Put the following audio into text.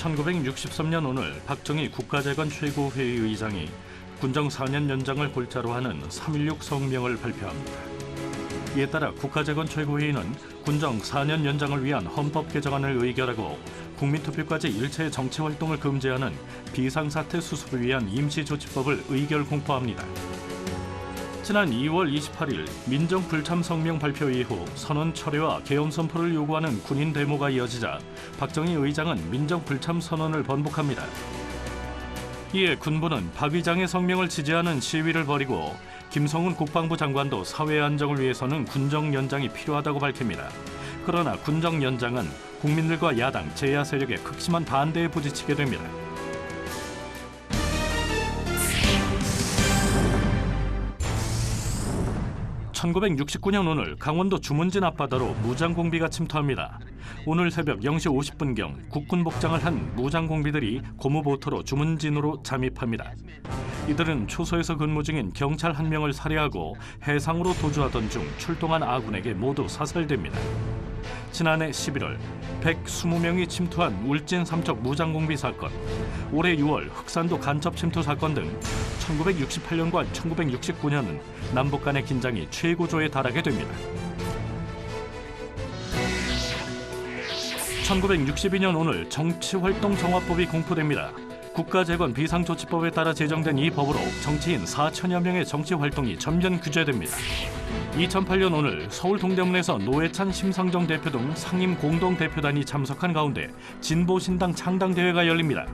1963년 오늘 박정희 국가재건 최고회의 의장이 군정 4년 연장을 골자로 하는 3.16 성명을 발표합니다. 이에 따라 국가재건 최고회의는 군정 4년 연장을 위한 헌법 개정안을 의결하고 국민투표까지 일체 정치 활동을 금지하는 비상사태 수습을 위한 임시조치법을 의결 공포합니다. 지난 2월 28일 민정 불참 성명 발표 이후 선언 철회와 계엄 선포를 요구하는 군인 데모가 이어지자 박정희 의장은 민정 불참 선언을 번복합니다. 이에 군부는 박 의장의 성명을 지지하는 시위를 벌이고 김성훈 국방부 장관도 사회 안정을 위해서는 군정 연장이 필요하다고 밝힙니다. 그러나 군정 연장은 국민들과 야당, 제야 세력의 극심한 반대에 부딪히게 됩니다. (1969년) 오늘 강원도 주문진 앞바다로 무장공비가 침투합니다. 오늘 새벽 0시 50분경 국군 복장을 한 무장공비들이 고무보트로 주문진으로 잠입합니다. 이들은 초소에서 근무 중인 경찰 한 명을 살해하고 해상으로 도주하던 중 출동한 아군에게 모두 사살됩니다. 지난해 11월 120명이 침투한 울진 삼척 무장공비 사건, 올해 6월 흑산도 간첩 침투 사건 등 1968년과 1969년은 남북 간의 긴장이 최고조에 달하게 됩니다. 1962년 오늘 정치활동 정화법이 공포됩니다. 국가재건 비상조치법에 따라 제정된 이 법으로 정치인 4천여 명의 정치 활동이 전면 규제됩니다. 2008년 오늘 서울 동대문에서 노회찬 심상정 대표 등 상임 공동 대표단이 참석한 가운데 진보신당 창당대회가 열립니다.